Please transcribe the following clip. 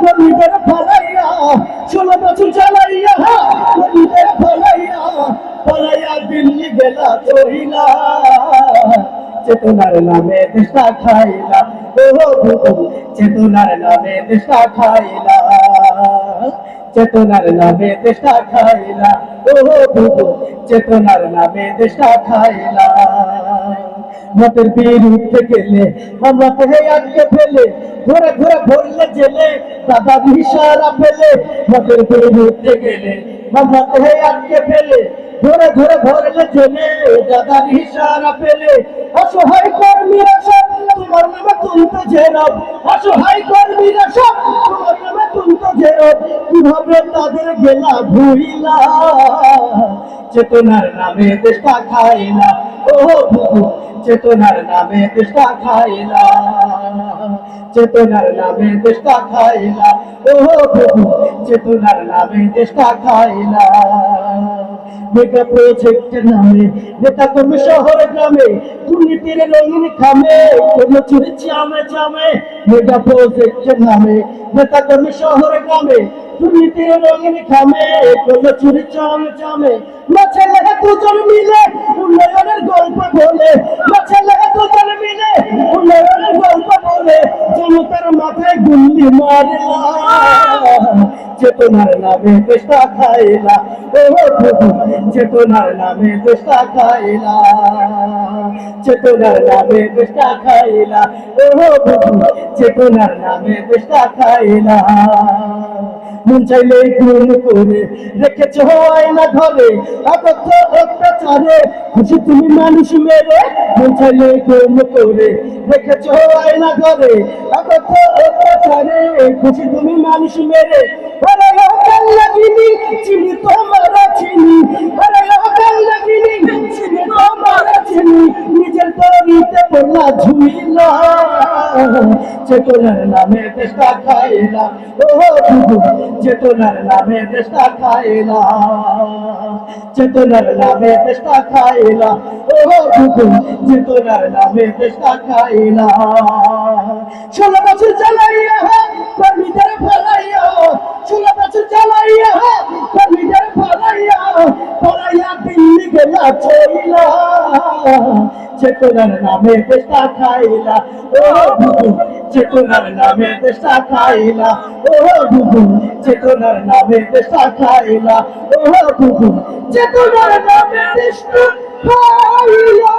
কলিদের ফালাইয়া ষোলো বছর চালাইয়া কলিদের ফালাইয়া ফালাইয়া দিল্লি গেলা চহিলা। চেতনার নামে দেশটা খাইলা চেতনার নামে দেশটা খাইলা। চেতনার নামে দেশটা খাইলা, ও চেতনার নামে দেশটা খাইলা। মতের বিরুদ্ধে গেলে আমরা থেকে আটকে ফেলে ঘুরে ঘুরে ভরলে জেলে দাদা ইশারা ফেলে মতের বিরুদ্ধে গেলে আমরা থেকে আটকে ফেলে ঘুরে ঘুরে ভরলে জেলে দাদা ইশারা ফেলে অসহায় কর্মীরা সব তোমার নামে তুলতে জেরব অসহায় কর্মীরা সব তোমার নামে তুলতে জেরব কীভাবে তাদের গেলা ভুইলা? চেতনার নামে দেশটা খাইলা। ও চেতনার নামে দেশটা খাইলা। চেতনার নামে দেশটা খাইলা। ও চেতনার নামে দেশটা খাইলা। মেগা প্রজেক্টের নামে, নেতা কর্মী শহর গ্রামে দুর্নীতির রঙিন খামে কোনো চুরি চামে চামে মেগা প্রজেক্টের নামে, নেতা কর্মী শহর গ্রামে দুর্নীতির রঙিন খামে কোনো চুরি চামে চামে মাছে লেগে দুজন মিলে উন্নয়নের গল্প বলে মাছে লেগে দুজন মিলে উন্নয়নের গল্প বলে, জনতার মাথায় গুল্লি মারলা চেতনার নামে দেশটা খাইলা, ও প্রভু চেতনার নামে দেশটা খাইলা চেতনার নামে দেশটা খাইলা, ও প্রভু চেতনার নামে দেশটা খাইলা। মন চাইলে গুণ করে রেখেছ আয়না ঘরে অকথ্য অত্যাচারে। খুশি তুমি মানুষ মেরে মন চাইলে গুণ করে রেখেছ আয়না ঘরে অকথ্য অত্যাচারে। খুশি তুমি মানুষ মেরে। আরে অকাল লাগিনি, চিনি তোমার চিনি। আরে অকাল লাগিনি, চিনি তোমার চিনি। নিজের তরিতে পড়লা ঝুইলা চেতনার নামে দেশটা খাইলা ও বুবু চেতনার নামে দেশটা খাইলা চেতনার নামে দেশটা খাইলা ও বুবু চেতনার নামে দেশটা খাইলা ষোলো বছর চালাইয়া কর্মীদের ফলাইয়া। ষোলো বছর চালাইয়া কর্মীদের ফলাইয়া। ফলাইয়া দিল্লি গেলা চইলা চেতনার নামে দেশটা খাইলা, ও বুবু চেতনার নামে দেশটা খাইলা, ও বুবু চেতনার নামে দেশটা খাইলা, ও বুবু চেতনার নামে দেশটা খাইলা।